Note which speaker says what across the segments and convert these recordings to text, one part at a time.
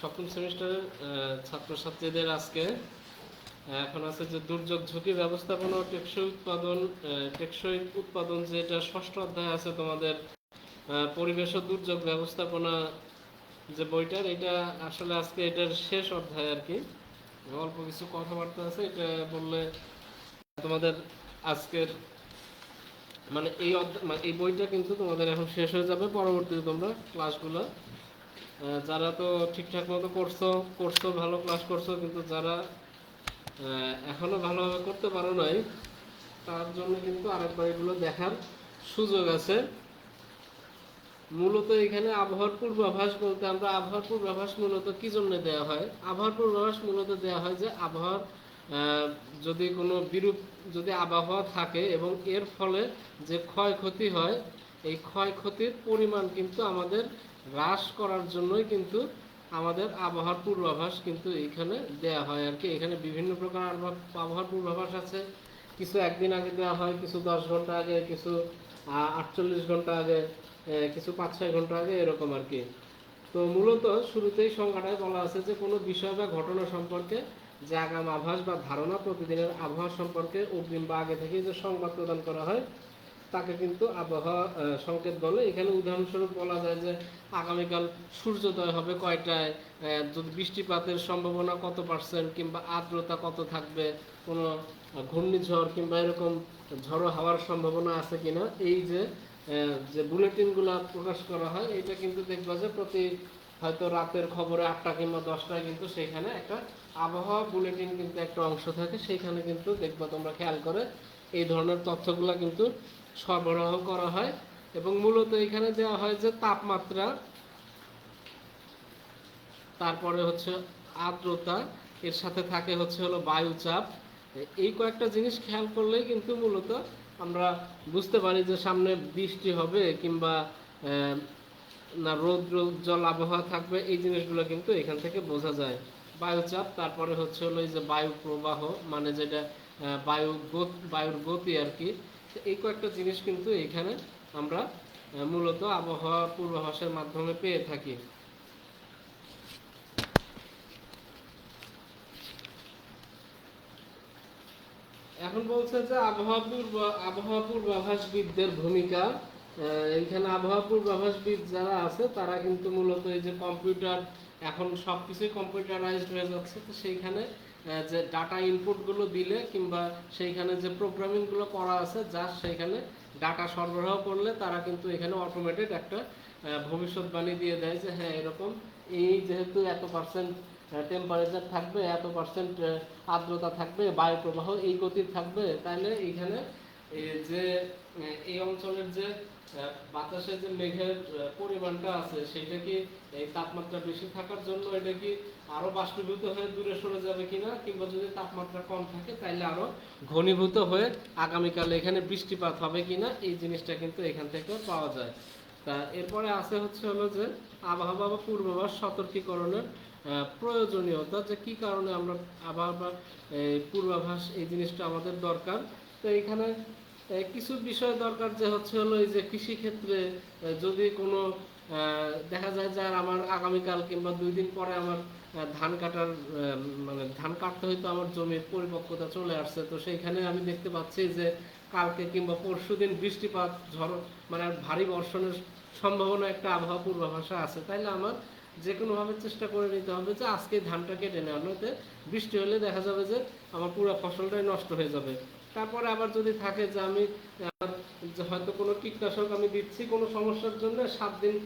Speaker 1: সপ্তম সেমিস্টারের ছাত্রছাত্রীদের আজকে এখন আছে যে দুর্যোগ ঝুঁকি ব্যবস্থাপনা টেকসই উৎপাদন টেকসই উৎপাদন যেটা ষষ্ঠ অধ্যায় আছে তোমাদের পরিবেশ ও দুর্যোগ ব্যবস্থাপনা যে বইটার, এটা আসলে আজকে এটার শেষ অধ্যায় আর কি। অল্প কিছু কথাবার্তা আছে, এটা বললে তোমাদের আজকের মানে এই মানে এই বইটা কিন্তু তোমাদের এখন শেষ হয়ে যাবে, পরবর্তীতে তোমরা ক্লাসগুলো যারা তো ঠিকঠাক মতো করছ করছ, ভালো ক্লাস করছ, কিন্তু যারা এখনও ভালোভাবে করতে পারো নাই, তার জন্য কিন্তু আরেকবার এগুলো দেখার সুযোগ আছে। মূলত এখানে আবহাওয়ার পূর্বাভাস বলতে আমরা আবহাওয়ার পূর্বাভাস মূলত কি জন্য দেওয়া হয়? আবহাওয়ার পূর্বাভাস মূলত দেওয়া হয় যে আবহাওয়ার যদি কোনো বিরূপ, যদি আবহাওয়া থাকে এবং এর ফলে যে ক্ষয়ক্ষতি হয়, এই ক্ষয়ক্ষতির পরিমাণ কিন্তু আমাদের হ্রাস করার জন্যই কিন্তু আমাদের আবহাওয়ার পূর্বাভাস কিন্তু এখানে দেয়া হয় আর কি। এখানে বিভিন্ন প্রকার আবহাওয়ার পূর্বাভাস আছে। কিছু একদিন আগে দেওয়া হয়, কিছু দশ ঘণ্টা আগে, কিছু আটচল্লিশ ঘণ্টা আগে কিছু পাঁচ, ছয় ঘণ্টা আগে, এরকম আর কি। তো মূলত শুরুতেই সংখ্যাটায় বলা আছে যে কোনো বিষয় বা ঘটনা সম্পর্কে যে আগাম আভাস বা ধারণা প্রতিদিনের আবহাওয়া সম্পর্কে অগ্রিম বা আগে থেকে যে সংবাদ প্রদান করা হয় তাকে কিন্তু আবহাওয়া সংকেত বলে। এখানে উদাহরণস্বরূপ বলা যায় যে আগামীকাল সূর্যোদয় হবে কয়টায়? যদি বৃষ্টিপাতের সম্ভাবনা কত পার্সেন্ট কিংবা আর্দ্রতা কত থাকবে? কোনো ঘূর্ণিঝড় কিংবা এরকম ঝড়ো হাওয়ার সম্ভাবনা আছে কিনা? এই যে যে বুলেটিনগুলো প্রকাশ করা হয় এটা কিন্তু দেখবা যে প্রতি হয়তো রাতের খবরে আটটা কিংবা দশটায় কিন্তু সেখানে একটা আবহাওয়া বুলেটিন কিন্তু একটা অংশ থাকে। সেখানে কিন্তু দেখবা তোমরা খেয়াল করে এই ধরনের তথ্যগুলো কিন্তু সরবরাহ করা হয় এবং মূলত এখানে দেওয়া হয় যে তাপমাত্রা, তারপরে হচ্ছে আর্দ্রতা, এর সাথে থাকে হচ্ছে হলো বায়ুচাপ এই কয়েকটা জিনিস খেয়াল করলেই কিন্তু মূলত আমরা বুঝতে পারি যে সামনে বৃষ্টি হবে কিংবা না রৌদ্র জল আবহাওয়া থাকবে, এই জিনিসগুলো কিন্তু এখান থেকে বোঝা যায়। বায়ুচাপ তারপরে হচ্ছে হলো এই যে বায়ু প্রবাহ মানে যেটা বায়ু বায়ুর গতি আর কি এই কয়েকটা জিনিস কিন্তু এখানে আমরা মূলত আবহাওয়া পূর্বাভাসের মাধ্যমে পেয়ে থাকি। এখন বলছে যে আবহাওয়া পূর্ব, আবহাওয়া পূর্বাভাসবিদদের ভূমিকা এইখানে আবহাওয়া পূর্বাভাসবিদ যারা আছে, তারা কিন্তু মূলত এই যে কম্পিউটার, এখন সব কিছুই কম্পিউটারাইজড হয়ে যাচ্ছে, তো সেইখানে যে ডাটা ইনপুটগুলো দিলে কিংবা সেইখানে যে প্রোগ্রামিংগুলো করা আছে যা সেইখানে ডাটা সরবরাহ করলে তারা কিন্তু এখানে অটোমেটেড একটা ভবিষ্যৎবাণী দিয়ে দেয় যে হ্যাঁ এরকম এই যেহেতু এত পার্সেন্ট টেম্পারেচার থাকবে, এত পার্সেন্ট আর্দ্রতা থাকবে বায়ু প্রবাহ এই গতির থাকবে, তাহলে এইখানে যে এই অঞ্চলের যে বাতাসে যে মেঘের পরিমাণটা আছে, সেটা কি এই তাপমাত্রা বেশি থাকার জন্য এটা কি আরও বাষ্পীভূত হয়ে দূরে সরে যাবে কিনা? কিংবা যদি তাপমাত্রা কম থাকে তাহলে আরও ঘনীভূত হয়ে আগামীকাল এখানে বৃষ্টিপাত হবে কিনা? এই জিনিসটা কিন্তু এখান থেকে পাওয়া যায়। তা এরপরে আছে হচ্ছে হলো যে, আবহাওয়া বা পূর্বাভাস সতর্কীকরণের প্রয়োজনীয়তা, যে কি কারণে আমরা আবহাওয়া পূর্বাভাস এই জিনিসটা আমাদের দরকার? তো এখানে কিছু বিষয় দরকার যে হচ্ছে হলো এই যে কৃষি ক্ষেত্রে যদি কোনো দেখা যায় যে আমার আগামীকাল কিংবা দুই দিন পরে আমার ধান কাটার মানে ধান কাটতে হয়তো আমার জমির পরিপক্কতা চলে আসছে, তো সেইখানে আমি দেখতে পাচ্ছি যে কালকে কিংবা পরশুদিন বৃষ্টিপাত, ঝড় মানে ভারী বর্ষণের সম্ভাবনা একটা আবহাওয়া পূর্বাভাসে আছে। তাইলে আমার যে কোনোভাবে চেষ্টা করে নিতে হবে যে আজকে ধানটা কেটে নেওয়া নয়তো বৃষ্টি হলে দেখা যাবে যে আমার পুরো ফসলটাই নষ্ট হয়ে যাবে। তারপরে আবার যদি থাকে যে আমি হয়তো কোনো কীটনাশক আমি দিচ্ছি কোনো সমস্যার জন্য, সাত দিন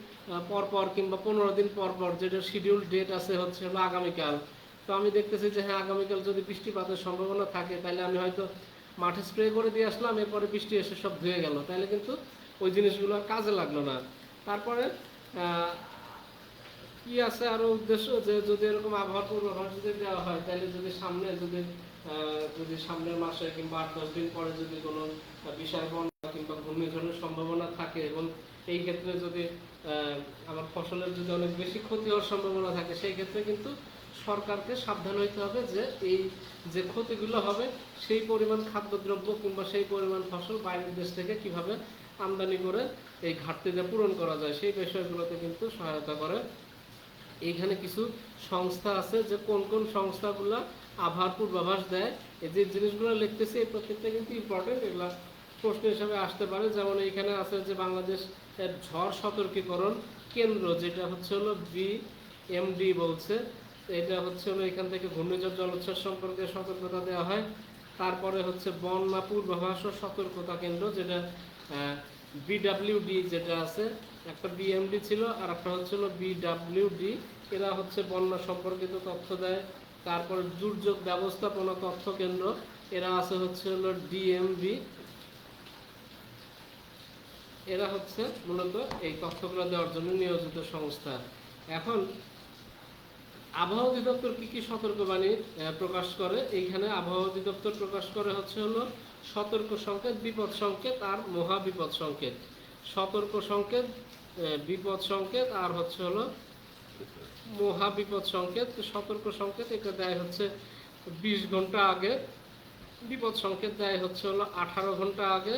Speaker 1: পর পর কিংবা পনেরো দিন পর পর যেটা শিডিউল ডেট আছে হচ্ছে হলো আগামীকাল। তো আমি দেখতেছি যে হ্যাঁ আগামীকাল যদি বৃষ্টিপাতের সম্ভাবনা থাকে, তাহলে আমি হয়তো মাঠে স্প্রে করে দিয়ে আসলাম, এরপরে বৃষ্টি এসে সব ধুয়ে গেল। তাহলে কিন্তু ওই জিনিসগুলো কাজে লাগল না। তারপরে কি আছে আরও উদ্দেশ্য যে যদি এরকম আবহাওয়ার পূর্বাভাস যদি দেওয়া হয়, তাহলে যদি সামনে যদি যদি সামনের মাসে কিংবা আট, দশ দিন পরে যদি কোনো বিশাল বন্যা কিংবা ঘূর্ণিঝড়ের সম্ভাবনা থাকে এবং এই ক্ষেত্রে যদি আমার ফসলের যদি অনেক বেশি ক্ষতি হওয়ার সম্ভাবনা থাকে, সেই ক্ষেত্রে কিন্তু সরকারকে সাবধান হইতে হবে যে এই যে ক্ষতিগুলো হবে, সেই পরিমাণ খাদ্যদ্রব্য কিংবা সেই পরিমাণ ফসল বাইরের দেশ থেকে কীভাবে আমদানি করে এই ঘাটতিটা পূরণ করা যায়, সেই বিষয়গুলোতে কিন্তু সহায়তা করে। এইখানে কিছু সংস্থা আছে যে কোন কোন সংস্থাগুলো আবহাওয়ার পূর্বাভাস দেয়। এই যে জিনিসগুলো লিখতেছি, এই প্রত্যেকটা কিন্তু ইম্পর্টেন্ট এগুলো প্রশ্ন হিসাবে আসতে পারে। যেমন এইখানে আছে যে বাংলাদেশ ঝড় সতর্কীকরণ কেন্দ্র, যেটা হচ্ছে হলো বি এমডি বলছে। এটা হচ্ছে হলো এখান থেকে ঘূর্ণিঝড় জলোচ্ছ্বাস সম্পর্কে সতর্কতা দেওয়া হয়। তারপরে হচ্ছে বন্যা পূর্বাভাস ও সতর্কতা কেন্দ্র, যেটা বিডাব্লিউডি যেটা আছে, একটা বিএমডি ছিল, আর একটা হচ্ছে হলো বিডাব্লিউডি এরা হচ্ছে বন্যা সম্পর্কিত তথ্য দেয়। তারপরে দুর্যোগ ব্যবস্থাপনা তথ্য কেন্দ্র, এরা আছে হচ্ছে হলো ডিএমবি। এরা হচ্ছে মূলত এই তথ্যগুলো দেওয়ার জন্য নিয়োজিত সংস্থা। এখন আবহাওয়া অধিদপ্তর কি কি সতর্কবাণী প্রকাশ করে? এইখানে আবহাওয়া অধিদপ্তর প্রকাশ করে হচ্ছে হলো সতর্ক সংকেত, বিপদ সংকেত আর মহা বিপদ সংকেত। সতর্ক সংকেত বিপদ সংকেত আর হচ্ছে হলো মহা বিপদ সংকেত, সতর্ক সংকেত, এটা দেয় হচ্ছে বিশ ঘণ্টা আগে। বিপদ সংকেত দেয় হচ্ছে হলো আঠারো ঘণ্টা আগে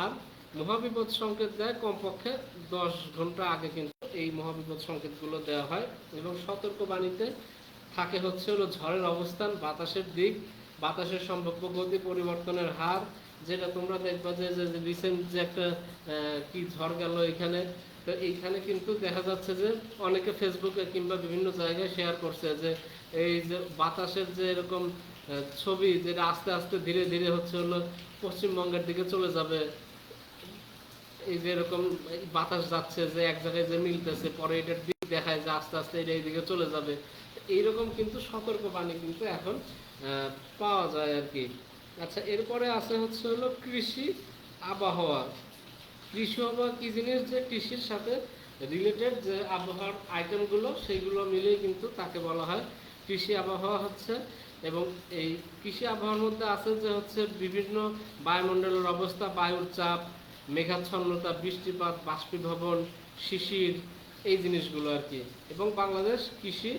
Speaker 1: আর মহাবিপদ সংকেত দেয় কমপক্ষে দশ ঘণ্টা আগে কিন্তু এই মহাবিপদ সংকেতগুলো দেওয়া হয় এবং সতর্ক বাণীতে থাকে হচ্ছে হলো ঝড়ের অবস্থান, বাতাসের দিক, বাতাসের সম্ভাব্য গতি, পরিবর্তনের হার, যেটা তোমরা দেখবা যে রিসেন্ট যে একটা কি ঝড় গেল এখানে তো এইখানে কিন্তু দেখা যাচ্ছে যে অনেকে ফেসবুকে কিংবা বিভিন্ন জায়গায় শেয়ার করছে যে এই যে বাতাসের যে এরকম ছবি যেটা আস্তে আস্তে ধীরে ধীরে হচ্ছে হলো পশ্চিমবঙ্গের দিকে চলে যাবে। এই যে এরকম বাতাস যাচ্ছে যে এক জায়গায় যে মিলতেছে, পরে এটার দিক দেখায় যে আস্তে আস্তে এটা এইদিকে চলে যাবে। এইরকম কিন্তু সতর্ক বাণী কিন্তু এখন পাওয়া যায় আর কি। আচ্ছা এরপরে আছে হচ্ছে হলো কৃষি আবহাওয়া। কৃষি আবহাওয়া কি জিনিস? যে কৃষির সাথে রিলেটেড যে আবহাওয়ার আইটেমগুলো সেইগুলো মিলেই কিন্তু তাকে বলা হয় কৃষি আবহাওয়া হচ্ছে। এবং এই কৃষি আবহাওয়ার মধ্যে আছে যে হচ্ছে বিভিন্ন বায়ুমণ্ডলের অবস্থা, বায়ুর চাপ, মেঘাচ্ছন্নতা, বৃষ্টিপাত, বাষ্পীভবন, শিশির, এই জিনিসগুলো আর কি। এবং বাংলাদেশ কৃষি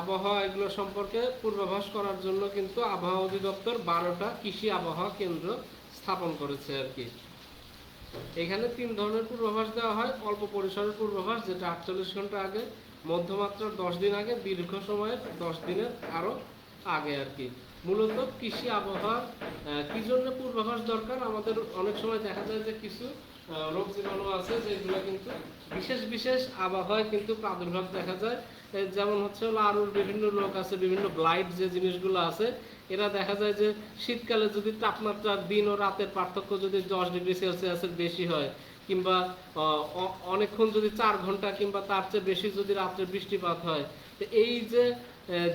Speaker 1: আবহাওয়া এগুলো সম্পর্কে পূর্বাভাস করার জন্য কিন্তু আবহাওয়া অধিদপ্তর বারোটা কৃষি আবহাওয়া কেন্দ্র স্থাপন করেছে আর কি। এখানে তিন ধরনের পূর্বাভাস দেওয়া হয়। অল্প পরিসরের পূর্বাভাস, যেটা আটচল্লিশ ঘণ্টা আগে মধ্যমাত্রার দশ দিন আগে, দীর্ঘ সময়ের দশ দিনের আরও আগে আর কি। মূলত কৃষি আবহাওয়ার কি জন্য পূর্বাভাস দরকার? আমাদের অনেক সময় দেখা যায় যে কিছু রোগ জীবাণু আছে, যেগুলো কিন্তু বিশেষ বিশেষ আবহাওয়ায় কিন্তু প্রাদুর্ভাব দেখা যায়। যেমন হচ্ছে আরও বিভিন্ন রোগ আছে, বিভিন্ন ব্লাইট যে জিনিসগুলো আছে এরা দেখা যায় যে শীতকালে যদি তাপমাত্রার দিন ও রাতের পার্থক্য যদি দশ ডিগ্রি সেলসিয়াসের বেশি হয়, কিংবা অনেকক্ষণ যদি চার ঘণ্টা কিংবা তার চেয়ে বেশি যদি রাত্রে বৃষ্টিপাত হয়, তো এই যে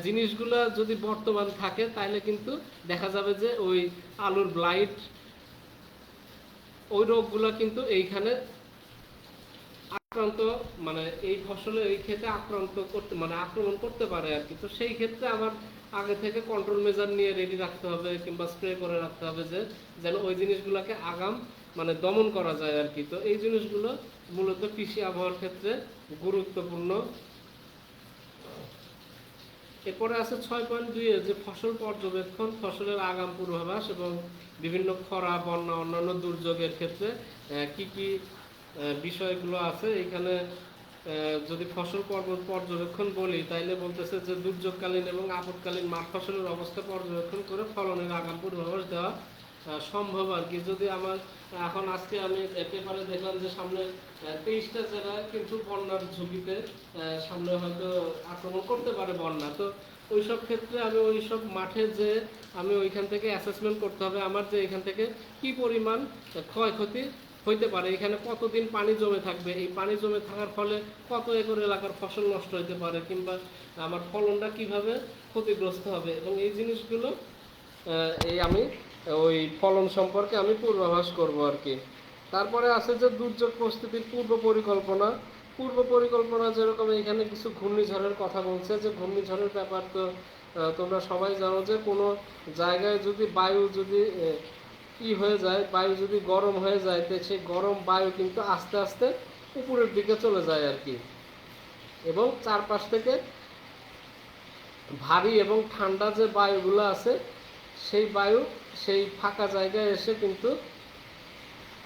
Speaker 1: জিনিসগুলো যদি বর্তমান থাকে তাহলে কিন্তু দেখা যাবে যে ওই আলুর ব্লাইট ওই রোগগুলো কিন্তু এইখানে আক্রান্ত মানে এই ফসলে, এই ক্ষেত্রে আক্রান্ত করতে মানে আক্রমণ করতে পারে আর কি। তো সেই ক্ষেত্রে আমার আগে থেকে কন্ট্রোল মেজার নিয়ে রেডি রাখতে হবে কিংবা স্প্রে করে রাখতে হবে যে, যেন ওই জিনিসগুলোকে আগাম মানে দমন করা যায় আর কি। তো এই জিনিসগুলো মূলত কৃষি আবহাওয়ার ক্ষেত্রে গুরুত্বপূর্ণ। এরপরে আছে ছয় পয়েন্ট দুই যে ফসল পর্যবেক্ষণ, ফসলের আগাম পূর্বাভাস এবং বিভিন্ন খরা, বন্যা, অন্যান্য দুর্যোগের ক্ষেত্রে কি কি বিষয়গুলো আছে। এখানে যদি ফসল পর্যবেক্ষণ বলি, তাইলে বলতেছে যে দুর্যোগকালীন এবং আপদকালীন মাঠ ফসলের অবস্থা পর্যবেক্ষণ করে ফলনের আগাম পূর্বাভাস দেওয়া সম্ভব আর কি। যদি আমার, এখন আজকে আমি পেপারে দেখলাম যে সামনে তেইশটা জেলা কিন্তু বন্যার ঝুঁকিতে সামনে হয়তো আক্রমণ করতে পারে বন্যা। তো ওইসব ক্ষেত্রে আমি ওইসব মাঠে যে আমি ওইখান থেকে অ্যাসেসমেন্ট করতে হবে, আমার যে এখান থেকে কি পরিমাণ ক্ষয়ক্ষতি হইতে পারে, এখানে কতদিন পানি জমে থাকবে? এই পানি জমে থাকার ফলে কত একর এলাকার ফসল নষ্ট হতে পারে কিংবা আমার ফলনটা কীভাবে ক্ষতিগ্রস্ত হবে? এবং এই জিনিসগুলো এই আমি, ওই ফলন সম্পর্কে আমি পূর্বাভাস করব আর কি। তারপরে আছে যে দুর্যোগ প্রস্তুতির পূর্ব পরিকল্পনা। পূর্ব পরিকল্পনা যেরকম এখানে কিছু ঘূর্ণিঝড়ের কথা বলছে, যে ঘূর্ণিঝড়ের ব্যাপার তো তোমরা সবাই জানো যে কোনো জায়গায় যদি বায়ু যদি ই হয়ে যায়, বায়ু যদি গরম হয়ে যায়, তো সেই গরম বায়ু কিন্তু আস্তে আস্তে উপরের দিকে চলে যায় আর কি। এবং চারপাশ থেকে ভারী এবং ঠান্ডা যে বায়ুগুলো আছে, সেই বায়ু সেই ফাঁকা জায়গায় এসে কিন্তু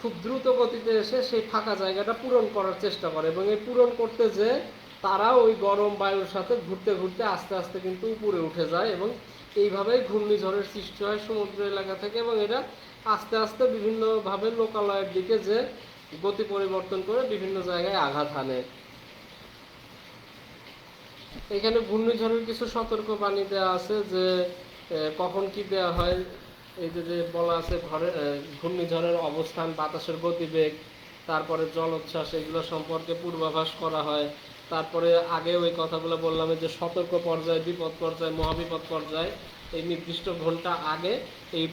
Speaker 1: খুব দ্রুত গতিতে এসে সেই ফাঁকা জায়গাটা পূরণ করার চেষ্টা করে এবং এই পূরণ করতে যে তারা ওই গরম বায়ুর সাথে ঘুরতে ঘুরতে আস্তে আস্তে কিন্তু উপরে উঠে যায় এবং এইভাবেই ঘূর্ণিঝড়ের সৃষ্টি হয় সমুদ্র এলাকা থেকে এবং এটা আস্তে আস্তে বিভিন্নভাবে লোকালয়ের দিকে যে গতি পরিবর্তন করে বিভিন্ন জায়গায় আঘাত হানে। এখানে ঘূর্ণিঝড়ের কিছু সতর্ক বাণী দেওয়া আছে যে কখন কি দেওয়া হয়, এই যে যে বলা আছে ঘরে ঘূর্ণিঝড়ের অবস্থান, বাতাসের গতিবেগ, তারপরে জলোচ্ছ্বাস, এগুলো সম্পর্কে পূর্বাভাস করা হয়। তারপরে আগে ওই কথাগুলো বললাম যে সতর্ক পর্যায়ে, বিপদ পর্যায়ে, মহাবিপদ পর্যায়ে, এই নির্দিষ্ট ঘণ্টা আগে এই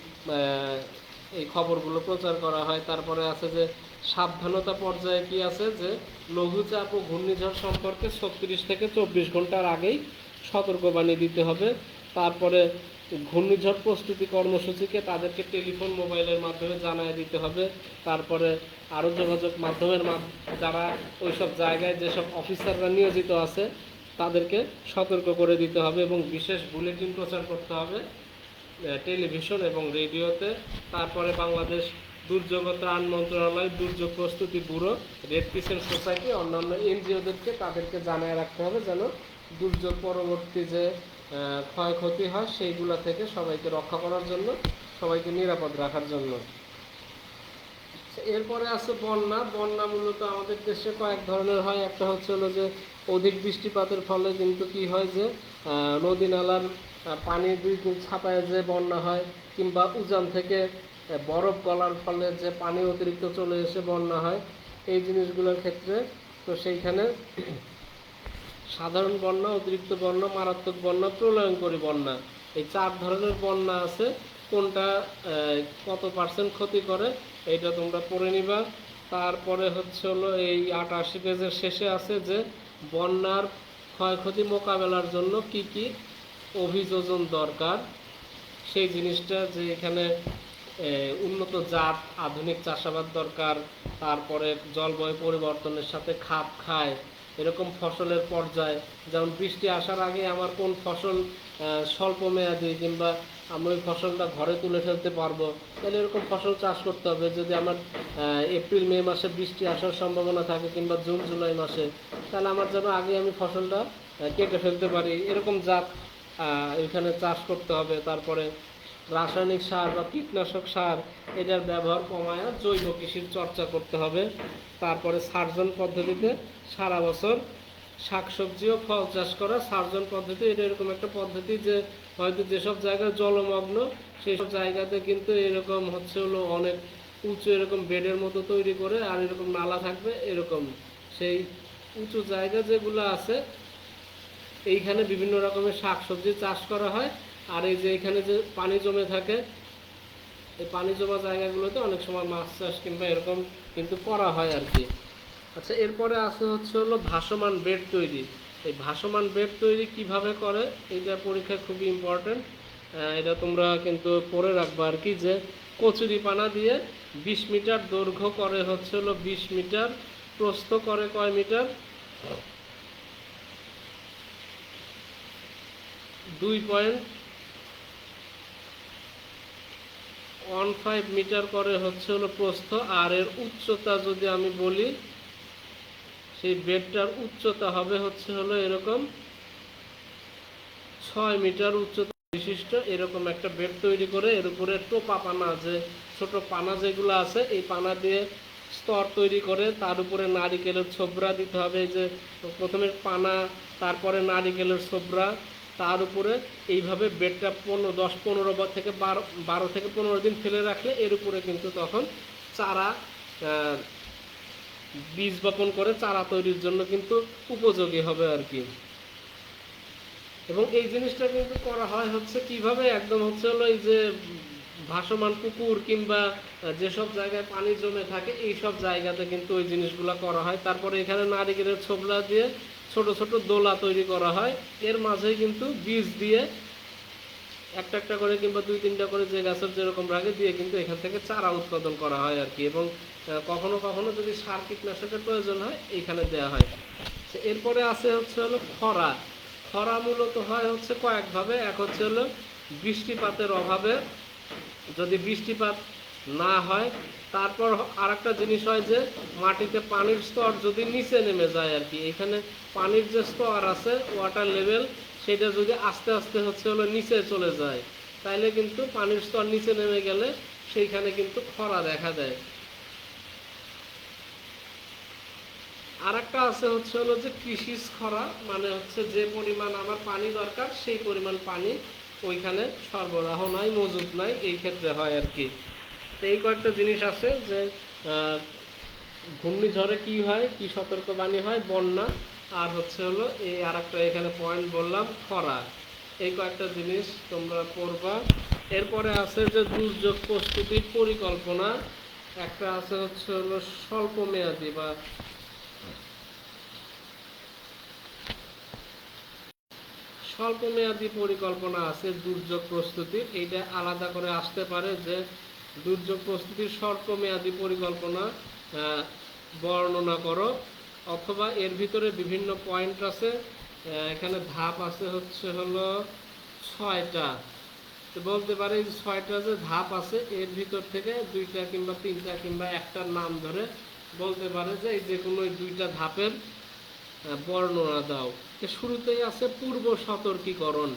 Speaker 1: এই খবরগুলো প্রচার করা হয়। তারপরে আছে যে, সাবধানতা পর্যায়ে কি আছে যে, লঘুচাপ ও ঘূর্ণিঝড় সম্পর্কে ছত্রিশ থেকে চব্বিশ ঘণ্টার আগেই সতর্কবাণী দিতে হবে। তারপরে ঘূর্ণিঝড় প্রস্তুতি কর্মসূচিকে তাদেরকে টেলিফোন, মোবাইলের মাধ্যমে জানায় দিতে হবে। তারপরে আরও যোগাযোগ মাধ্যমের মাধ- যারা ওইসব জায়গায় যেসব অফিসাররা নিয়োজিত আছে, তাদেরকে সতর্ক করে দিতে হবে এবং বিশেষ বুলেটিন প্রচার করতে হবে। টেলিভিশন এবং রেডিওতে। তারপরে বাংলাদেশ দুর্যোগ ত্রাণ মন্ত্রণালয়, দুর্যোগ প্রস্তুতি ব্যুরো রেড ক্রিসেন্ট সোসাইটি অন্যান্য এনজিওদেরকে তাদেরকে জানায় রাখতে হবে যেন দুর্যোগ পরবর্তী যে ক্ষয়ক্ষতি হয় সেইগুলো থেকে সবাইকে রক্ষা করার জন্য, সবাইকে নিরাপদ রাখার জন্য। এরপরে আছে বন্যা। বন্যা মূলত আমাদের দেশে কয়েক ধরনের হয়। একটা হচ্ছে হলো যে, অধিক বৃষ্টিপাতের ফলে কিন্তু কি হয় যে নদী নালার পানি দুই গুণ ছাপায় যে বন্যা হয়, কিংবা উজান থেকে বরফ গলার ফলে যে পানি অতিরিক্ত চলে এসে বন্যা হয়, এই জিনিসগুলোর ক্ষেত্রে তো সেইখানে সাধারণ বন্যা, অতিরিক্ত বন্যা, মারাত্মক বন্যা, প্রলয়ঙ্করী বন্যা, এই চার ধরনের বন্যা আছে, কোনটা কত পার্সেন্ট ক্ষতি করে, এইটা তোমরা পড়ে নিবা। তারপরে হচ্ছে হলো এই আটাশি পেজের শেষে আছে যে বন্যার ক্ষয়ক্ষতি মোকাবেলার জন্য কি কি অভিযোজন দরকার। সেই জিনিসটা যে এখানে উন্নত জাত, আধুনিক চাষাবাদ দরকার, তারপরে জলবায়ু পরিবর্তনের সাথে খাপ খায়, এরকম ফসলের পর্যায়। যেমন বৃষ্টি আসার আগে আমার কোন ফসল স্বল্প মেয়াদি কিংবা আমি ওই ফসলটা ঘরে তুলে ফেলতে পারব, তাহলে এরকম ফসল চাষ করতে হবে। যদি আমার এপ্রিল, মে মাসে বৃষ্টি আসার সম্ভাবনা থাকে কিংবা জুন, জুলাই মাসে, তাহলে আমার যেন আগে আমি ফসলটা কেটে ফেলতে পারি। এরকম জাত এখানে চাষ করতে হবে। তারপরে রাসায়নিক সার বা কীটনাশক সার, এটার ব্যবহার কমায় জৈব কৃষির চর্চা করতে হবে। তারপরে সার্জন পদ্ধতিতে সারা বছর শাকসবজি ও ফল চাষ করা। সার্জন পদ্ধতি, এটা এরকম একটা পদ্ধতি যে হয়তো যেসব জায়গায় জলমগ্ন সেই সব জায়গাতে কিন্তু এরকম হচ্ছে হলো অনেক উঁচু এরকম বেডের মতো তৈরি করে আর এরকম নালা থাকবে এরকম। সেই উঁচু জায়গা যেগুলো আছে এইখানে বিভিন্ন রকমের শাকসবজি চাষ করা হয়। আর এই যে এখানে যে পানি জমে থাকে, এই পানি জমা জায়গাগুলোতে অনেক সময় মাছ চাষ কিংবা এরকম কিন্তু করা হয় আর কি। আচ্ছা এরপরে আছে হচ্ছে হলো ভাসমান বেড তৈরি। এই ভাসমান বেড তৈরি কীভাবে করে, এইটা পরীক্ষায় খুবই ইম্পর্টেন্ট এটা তোমরা কিন্তু পড়ে রাখবে আর কি যে কচুরি পানা দিয়ে বিশ মিটার দৈর্ঘ্য করে হচ্ছে হলো বিশ মিটার, প্রস্থ করে কয় মিটার? দুই পয়েন্ট ওয়ান ফাইভ মিটার করে হচ্ছে হলো প্রস্থ। আর এর উচ্চতা যদি আমি বলি, সেই বেডটার উচ্চতা হবে হচ্ছে হলো এরকম ছয় মিটার উচ্চতা বিশিষ্ট এরকম একটা বেড তৈরি করে। এর উপরে টোপা পানা যে, ছোট পানা যেগুলো আছে, এই পানা দিয়ে স্তর তৈরি করে। তার উপরে নারিকেলের ছোবরা দিতে হবে। যে প্রথমে পানা, তারপরে নারিকেলের ছোবরা। তার উপরে এইভাবে বেডটা পনেরো, দশ পনেরো থেকে বারো বারো থেকে পনেরো দিন ফেলে রাখলে এর উপরে কিন্তু তখন চারা বীজ বপন করে চারা তৈরির জন্য কিন্তু উপযোগী হবে আর কি। এবং এই জিনিসটা কিন্তু করা হয় হচ্ছে কীভাবে? একদম হচ্ছে হলো এই যে ভাসমান পুকুর কিংবা যেসব জায়গায় পানি জমে থাকে এই সব জায়গাতে কিন্তু ওই জিনিসগুলো করা হয়। তারপরে এখানে নারিকেলের ছোবলা দিয়ে ছোট ছোট দোলা তৈরি করা হয়। এর মাঝে কিন্তু বীজ দিয়ে একটা একটা করে কিংবা দুই তিনটা করে যে গাছের যেরকম রাগে দিয়ে কিন্তু এখান থেকে চারা উৎপাদন করা হয় আর কি এবং কখনো কখনো যদি সার কীটনাশকের প্রয়োজন হয়, এইখানে দেওয়া হয়। এরপরে আছে হচ্ছে হলো খরা। খরা মূলত হয় হচ্ছে কয়েকভাবে। এক হচ্ছে হলো বৃষ্টিপাতের অভাবে। যদি বৃষ্টিপাত না হয়, তারপর আর একটা জিনিস হয় যে, মাটিতে পানির স্তর যদি নিচে নেমে যায় আর কি, এখানে পানির যে স্তর আছে ওয়াটার লেভেল সেটা যদি আস্তে আস্তে হচ্ছে হলো নিচে চলে যায়, তাইলে কিন্তু পানির স্তর নিচে নেমে গেলে সেইখানে কিন্তু খরা দেখা দেয়। আর একটা আছে হচ্ছে হলো যে, কৃষি খরা মানে হচ্ছে যে পরিমাণ আমার পানি দরকার, সেই পরিমাণ পানি ওইখানে সরবরাহ নাই মজুদ নাই, এই ক্ষেত্রে হয় আর কি। এই কয়েকটা জিনিস আছে যে ঘূর্ণিঝড়ে কি হয়, কি সতর্কবাণী হয়, বন্যা, আর হচ্ছে হলো এই আর একটা এখানে পয়েন্ট বললাম, খরা। এই কয়েকটা জিনিস তোমরা পড়বা। এরপরে আছে যে দুর্যোগ প্রস্তুতির পরিকল্পনা। একটা আছে হচ্ছে হলো স্বল্প মেয়াদি বা স্বল্প মেয়াদি পরিকল্পনা আছে দুর্যোগ প্রস্তুতির। এইটা আলাদা করে আসতে পারে যে দুর্যোগ প্রস্তুতির স্বল্প মেয়াদি পরিকল্পনা বর্ণনা করো। অথবা এর ভিতরে বিভিন্ন পয়েন্ট আছে এখানে ধাপ আছে হচ্ছে হলো ছয়টা। তো বলতে পারে ছয়টা যে ধাপ আছে, এর ভিতর থেকে দুইটা কিংবা তিনটা কিংবা একটার নাম ধরে বলতে পারে যে এই যে কোনো দুইটা ধাপের বর্ণনা দাও। শুরুতেই আছে পূর্ব সতর্কীকরণ।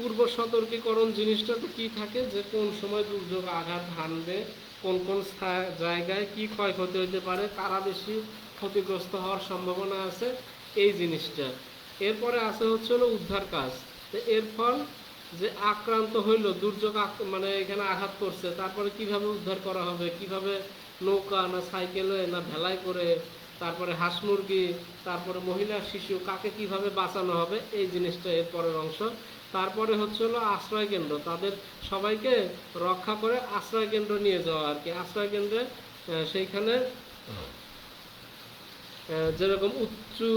Speaker 1: পূর্ব সতর্কীকরণ জিনিসটা তো কি থাকে? যে কোন সময় দুর্যোগ আঘাত হানবে, কোন কোন জায়গায় কি ক্ষয়ক্ষতি হতে পারে কারা বেশি ক্ষতিগ্রস্ত হওয়ার সম্ভাবনা আছে, এই জিনিসটা। এরপরে আছে হচ্ছে হলো উদ্ধার কাজ। এর ফল যে আক্রান্ত হইল, দুর্যোগ মানে এখানে আঘাত করছে, তারপরে কীভাবে উদ্ধার করা হবে? কীভাবে নৌকা না সাইকেলে না ভেলাই করে, তারপরে হাঁস মুরগি, তারপরে মহিলা, শিশু, কাকে কীভাবে বাঁচানো হবে? এই জিনিসটা এর পরের অংশ। তারপরে হচ্ছে হলো আশ্রয় কেন্দ্র। তাদের সবাইকে রক্ষা করে আশ্রয় কেন্দ্র নিয়ে যাওয়া আর কি। আশ্রয় কেন্দ্রে সেইখানে যেরকম উঁচু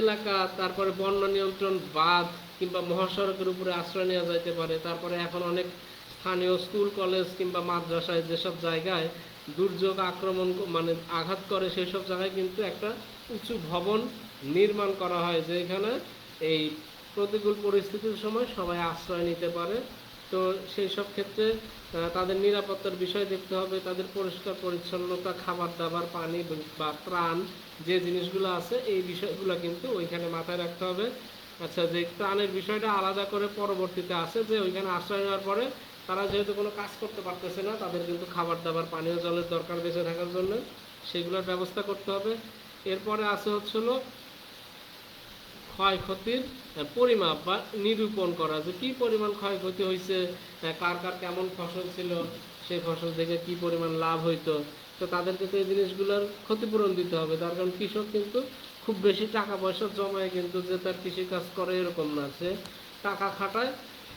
Speaker 1: এলাকা, তারপরে বন্যা নিয়ন্ত্রণ বাঁধ কিংবা মহাসড়কের উপরে আশ্রয় নেওয়া যাইতে পারে। তারপরে এখন অনেক স্থানীয় স্কুল, কলেজ কিংবা মাদ্রাসায় যেসব জায়গায় দুর্যোগ আক্রমণ মানে আঘাত করে সেই সব জায়গায় কিন্তু একটা উঁচু ভবন নির্মাণ করা হয়, যেখানে এই প্রতিকূল পরিস্থিতির সময় সবাই আশ্রয় নিতে পারে। তো সেই সব ক্ষেত্রে তাদের নিরাপত্তার বিষয় দেখতে হবে, তাদের পরিষ্কার পরিচ্ছন্নতা খাবার দাবার পানি বা ত্রাণ, যে জিনিসগুলো আছে, এই বিষয়গুলো কিন্তু ওইখানে মাথায় রাখতে হবে। আচ্ছা যে ত্রাণের বিষয়টা আলাদা করে পরবর্তীতে আছে, যে ওইখানে আশ্রয় নেওয়ার পরে তারা যেহেতু কোনো কাজ করতে পারতেছে না, তাদের কিন্তু খাবার দাবার পানীয় জলের দরকার বেঁচে থাকার জন্য সেগুলোর ব্যবস্থা করতে হবে। এরপরে আছে হচ্ছিল ক্ষয়ক্ষতির পরিমাপ বা নিরূপণ করা যে কি পরিমাণ ক্ষয়ক্ষতি হয়েছে কার কার কেমন ফসল ছিল সেই ফসল থেকে কি পরিমাণ লাভ হইতো, তো তাদেরকে তো এই জিনিসগুলোর ক্ষতিপূরণ দিতে হবে। তার কারণ কৃষক কিন্তু খুব বেশি টাকা পয়সা জমায় কিন্তু যে তার কৃষিকাজ করে এরকম না। সে টাকা খাটায়,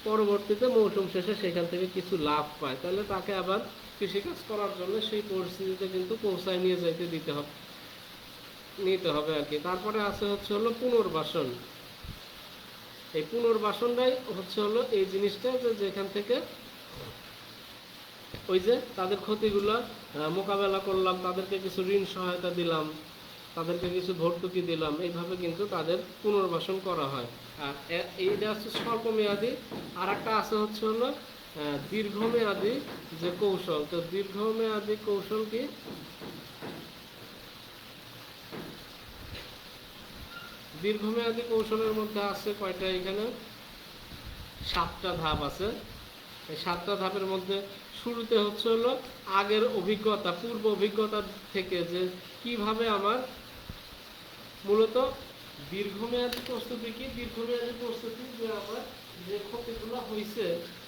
Speaker 1: পরবর্তীতে মৌসুম শেষে সেখান থেকে কিছু লাভ পায়। তাহলে তাকে আবার কৃষিকাজ করার জন্য সেই পরিস্থিতিতে কিন্তু পৌঁছায় নিয়ে যাইতে দিতে হবে, নিতে হবে আর কি। তারপরে আছে হচ্ছে হলো পুনর্বাসন। এই পুনর্বাসনটাই হচ্ছে হলো এই জিনিসটা যে যেখান থেকে ওই যে তাদের ক্ষতিগুলো মোকাবেলা করলাম, তাদেরকে কিছু ঋণ সহায়তা দিলাম, তাদেরকে কিছু ভর্তুকি দিলাম, এইভাবে কিন্তু তাদের পুনর্বাসন করা হয়। আর এইটা হচ্ছে স্বল্প মেয়াদি আর একটা আছে হচ্ছে হলো দীর্ঘমেয়াদী যে কৌশল। তো দীর্ঘমেয়াদী কৌশল কি? দীর্ঘমেয়াদী কৌশলের মধ্যে আছে কয়টা এখানে? সাতটা ধাপ আছে। এই সাতটা ধাপের মধ্যে শুরুতে হচ্ছে হলো আগের অভিজ্ঞতা, পূর্ব অভিজ্ঞতা থেকে যে কীভাবে আমার মূলত দীর্ঘমেয়াদী প্রস্তুতি কি? দীর্ঘমেয়াদী প্রস্তুতি যে আমার যে ক্ষতিগুলো হয়েছে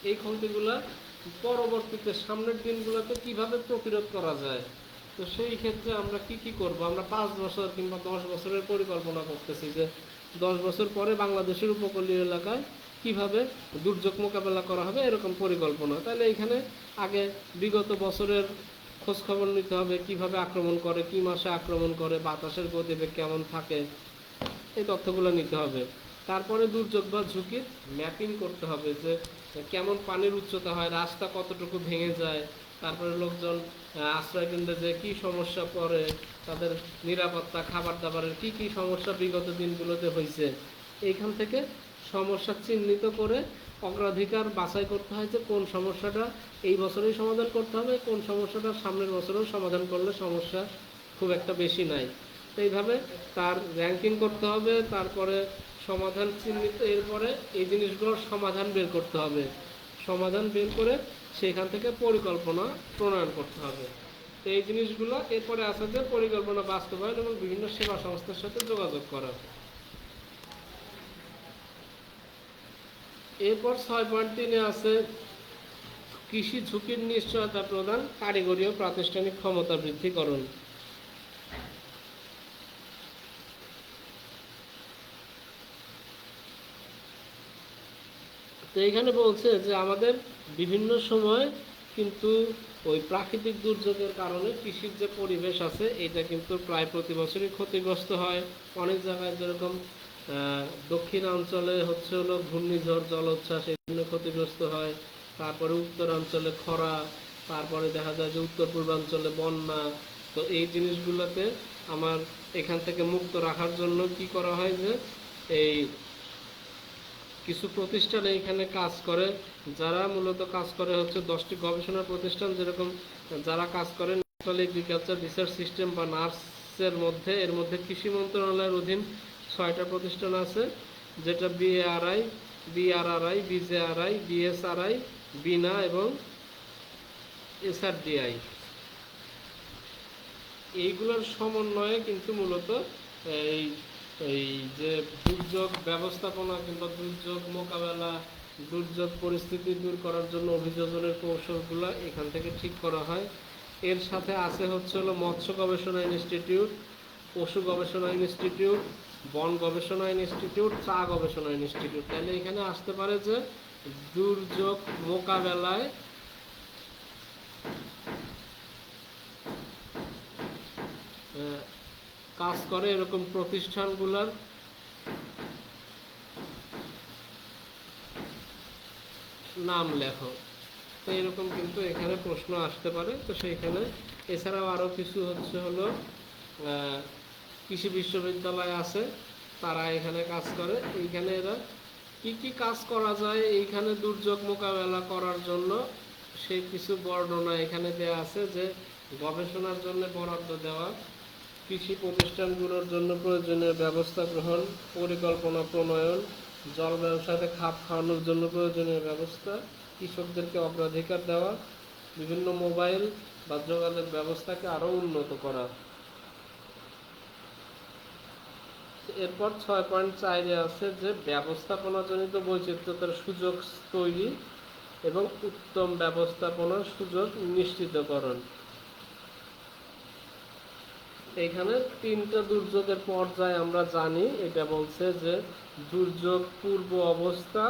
Speaker 1: এই ক্ষতিগুলো পরবর্তীতে সামনের দিনগুলোতে কীভাবে প্রতিরোধ করা যায়? তো সেই ক্ষেত্রে আমরা কি কি করব? আমরা পাঁচ বছর কিংবা দশ বছরের পরিকল্পনা করতেছি যে দশ বছর পরে বাংলাদেশের উপকূলীয় এলাকায় কীভাবে দুর্যোগ মোকাবেলা করা হবে এরকম পরিকল্পনা। তাহলে এখানে আগে বিগত বছরের খোঁজ খবর নিতে হবে, কীভাবে আক্রমণ করে, কি মাসে আক্রমণ করে, বাতাসের গতিবেগ কেমন থাকে, এই তথ্যগুলো নিতে হবে। তারপরে দুর্যোগ বা ঝুঁকির ম্যাপিং করতে হবে যে কেমন পানির উচ্চতা হয়, রাস্তা কতটুকু ভেঙে যায় তারপরে লোকজন আহ, আশ্রয় কেন্দ্রে যে কি সমস্যা পড়ে তাদের নিরাপত্তা খাবার দাবারের কি কি সমস্যা বিগত দিনগুলোতে হয়েছে এইখান থেকে সমস্যা চিহ্নিত করে অগ্রাধিকার বাছাই করতে হয় যে কোন সমস্যাটা এই বছরেই সমাধান করতে হবে কোন সমস্যাটা সামনের বছরেও সমাধান করলে সমস্যা খুব একটা বেশি নাই। এইভাবে তার র্যাঙ্কিং করতে হবে তারপরে সমাধান চিহ্নিত এরপরে এই জিনিসগুলোর সমাধান বের করতে হবে। সমাধান বের করে সেখান থেকে পরিকল্পনা প্রণয়ন করতে হবে। এই জিনিসগুলো এরপরে আছে যে পরিকল্পনা বাস্তবায়ন এবং বিভিন্ন সেবা সংস্থার সাথে যোগাযোগ করা। এরপর ছয় পয়েন্ট তিনে আছে, কৃষি ঝুঁকির নিশ্চয়তা প্রদান, কারিগরি ও প্রাতিষ্ঠানিক ক্ষমতা বৃদ্ধিকরণ। তো এইখানে বলছে যে আমাদের বিভিন্ন সময় কিন্তু ওই প্রাকৃতিক দুর্যোগের কারণে কৃষির যে পরিবেশ আছে, এটা কিন্তু প্রায় প্রতি বছরই ক্ষতিগ্রস্ত হয়। অনেক জায়গায় যেরকম দক্ষিণাঞ্চলে হচ্ছে হলো ঘূর্ণিঝড়, জলোচ্ছ্বাস, এই জন্য ক্ষতিগ্রস্ত হয়। তারপরে উত্তরাঞ্চলে খরা, তারপরে দেখা যায় যে উত্তর পূর্বাঞ্চলে বন্যা। তো এই জিনিসগুলোতে আমার এখান থেকে মুক্ত রাখার জন্য কি করা হয় যে, এই কিছু প্রতিষ্ঠান এখানে কাজ করে। যারা মূলত কাজ করে হচ্ছে দশটি গবেষণা প্রতিষ্ঠান, যেরকম যারা কাজ করে ন্যাশনাল এগ্রিকালচার রিসার্চ সিস্টেম বা নার্সের মধ্যে, এর মধ্যে কৃষি মন্ত্রণালয়ের অধীন ছয়টা প্রতিষ্ঠান আছে, যেটা BARI BRRI BJRI BSRI BINA এবং এসআরডিআই এইগুলোর সমন্বয়ে কিন্তু মূলত এই এই যে দুর্যোগ ব্যবস্থাপনা কিংবা দুর্যোগ মোকাবেলা, দুর্যোগ পরিস্থিতি দূর করার জন্য অভিযোজনের কৌশলগুলো এখান থেকে ঠিক করা হয়। এর সাথে আছে হচ্ছে হলো মৎস্য গবেষণা ইনস্টিটিউট, পশু গবেষণা ইনস্টিটিউট, বন গবেষণা ইনস্টিটিউট, চা গবেষণা ইনস্টিটিউট। তাহলে এখানে আসতে পারে যে দুর্যোগ মোকাবেলায় কাজ করে এরকম প্রতিষ্ঠানগুলোর। নাম লেখো। তো এরকম কিন্তু এখানে প্রশ্ন আসতে পারে। তো সেইখানে এছাড়াও আরও কিছু হচ্ছে হলো কৃষি বিশ্ববিদ্যালয় আছে, তারা এখানে কাজ করে। এইখানে এরা কি কি কাজ করা যায়, এইখানে দুর্যোগ মোকাবেলা করার জন্য সেই কিছু বর্ণনা এখানে দেওয়া আছে যে গবেষণার জন্য বরাদ্দ দেওয়া। কৃষি প্রতিষ্ঠানগুলোর জন্য প্রয়োজনীয় ব্যবস্থা গ্রহণ, পরিকল্পনা প্রণয়ন, জল ব্যবসাতে খাপ খাওয়ানোর জন্য প্রয়োজনীয় ব্যবস্থা, কৃষকদেরকে অগ্রাধিকার দেওয়া, বিভিন্ন মোবাইল বা যোগাযোগ ব্যবস্থাকে আরও উন্নত করা। এরপর ছয় পয়েন্ট চারে আছে যে ব্যবস্থাপনাজনিত বৈচিত্র্যতার সুযোগ তৈরি এবং উত্তম ব্যবস্থাপনার সুযোগ নিশ্চিতকরণ। এখানে তিনটা দুর্যোগের পর্যায় আমরা জানি। এটা বলছে যে দুর্যোগ পূর্ব অবস্থা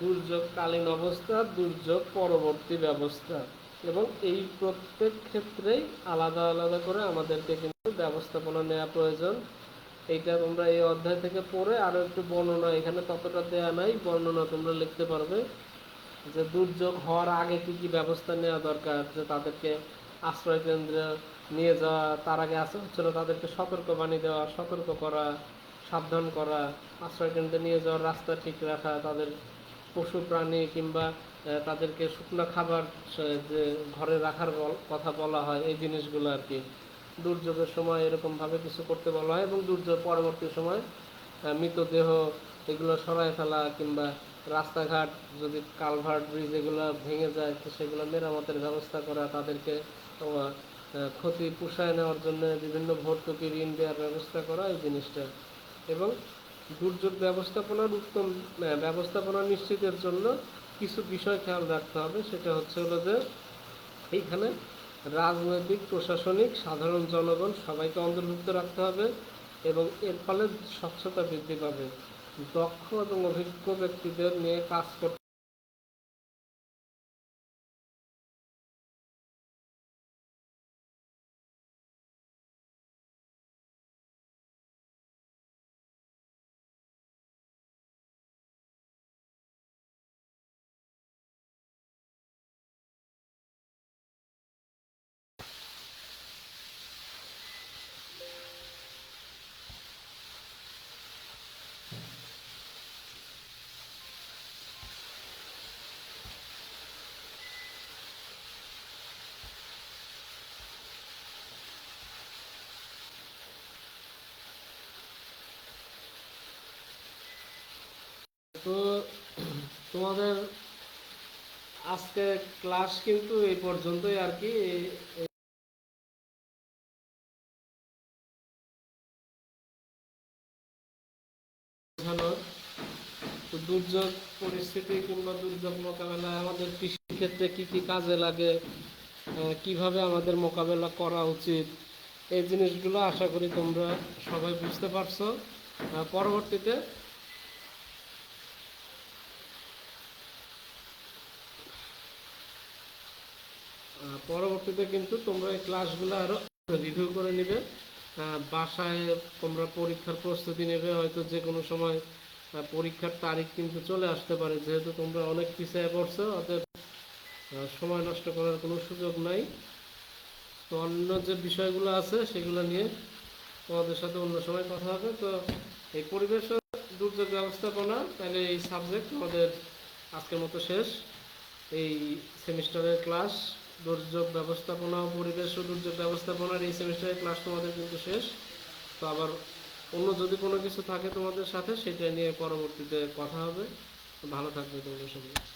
Speaker 1: দুর্যোগকালীন অবস্থা, দুর্যোগ পরবর্তী ব্যবস্থা। এবং এই প্রত্যেক ক্ষেত্রেই আলাদা আলাদা করে আমাদেরকে কিন্তু ব্যবস্থাপনা নেওয়া প্রয়োজন। এইটা তোমরা এই অধ্যায় থেকে পড়ে আরও একটু বর্ণনা, এখানে ততটা দেয়া নাই, বর্ণনা তোমরা লিখতে পারবে যে দুর্যোগ হওয়ার আগে কি কি ব্যবস্থা নেওয়া দরকার, যে তাদেরকে আশ্রয় কেন্দ্রে নিয়ে যাওয়া তার আগে আছে হচ্ছিল তাদেরকে সতর্ক বাণী দেওয়া, সতর্ক করা, সাবধান করা, আশ্রয় কেন্দ্রে নিয়ে যাওয়ার রাস্তা ঠিক রাখা, তাদের পশু প্রাণী কিংবা তাদেরকে শুকনো খাবার যে, ঘরে রাখার কথা বলা হয়, এই জিনিসগুলো আর কি। দুর্যোগের সময় এরকম ভাবে কিছু করতে বলা হয় এবং দুর্যোগ পরবর্তী সময় মৃতদেহ এগুলো সরায় ফেলা কিংবা রাস্তাঘাট যদি কালভার্ট ব্রিজ এগুলো ভেঙে যায়, তো সেগুলো মেরামতের ব্যবস্থা করা, তাদেরকে ক্ষতি পুষায় নেওয়ার জন্য বিভিন্ন ভর্তুকি ঋণ দেওয়ার ব্যবস্থা করা এই জিনিসটা। এবং দুর্যোগ ব্যবস্থাপনার উত্তম ব্যবস্থাপনা নিশ্চিতের জন্য কিছু বিষয় খেয়াল রাখতে হবে। সেটা হচ্ছে হলো যে, এইখানে রাজনৈতিক, প্রশাসনিক, সাধারণ জনগণ সবাইকে অন্তর্ভুক্ত রাখতে হবে এবং এর ফলে স্বচ্ছতা বৃদ্ধি পাবে। দক্ষ এবং অভিজ্ঞ ব্যক্তিদের নিয়ে কাজ করতে তো তোমাদের আজকে ক্লাস কিন্তু এই পর্যন্তই আর কি। দুর্যোগ পরিস্থিতি কিংবা দুর্যোগ মোকাবেলায় আমাদের কৃষি ক্ষেত্রে কি কি কাজে লাগে কীভাবে আমাদের মোকাবেলা করা উচিত, এই জিনিসগুলো আশা করি তোমরা সবাই বুঝতে পারছ। পরবর্তীতে পরবর্তীতে কিন্তু তোমরা এই ক্লাসগুলো আরও রিভিউ করে নেবে। বাসায় তোমরা পরীক্ষার প্রস্তুতি নেবে, হয়তো যে কোনো সময় পরীক্ষার তারিখ কিন্তু চলে আসতে পারে। যেহেতু তোমরা অনেক পিছিয়ে পড়ছো, অতএব সময় নষ্ট করার কোনো সুযোগ নাই। তো অন্য যে বিষয়গুলো আছে, সেগুলো নিয়ে তোমাদের সাথে অন্য সময় কথা হবে। তো এই পরিবেশ দুর্যোগ ব্যবস্থাপনা, তাহলে এই সাবজেক্ট আমাদের আজকের মতো শেষ। এই সেমিস্টারের ক্লাস দুর্যোগ ব্যবস্থাপনা ও পরিবেশ ও দুর্যোগ ব্যবস্থাপনার এই সেমিস্টারের ক্লাস তোমাদের কিন্তু শেষ। তো আবার অন্য যদি কোনো কিছু থাকে তোমাদের সাথে, সেটা নিয়ে পরবর্তীতে কথা হবে। ভালো থাকবে তোমাদের সবাই।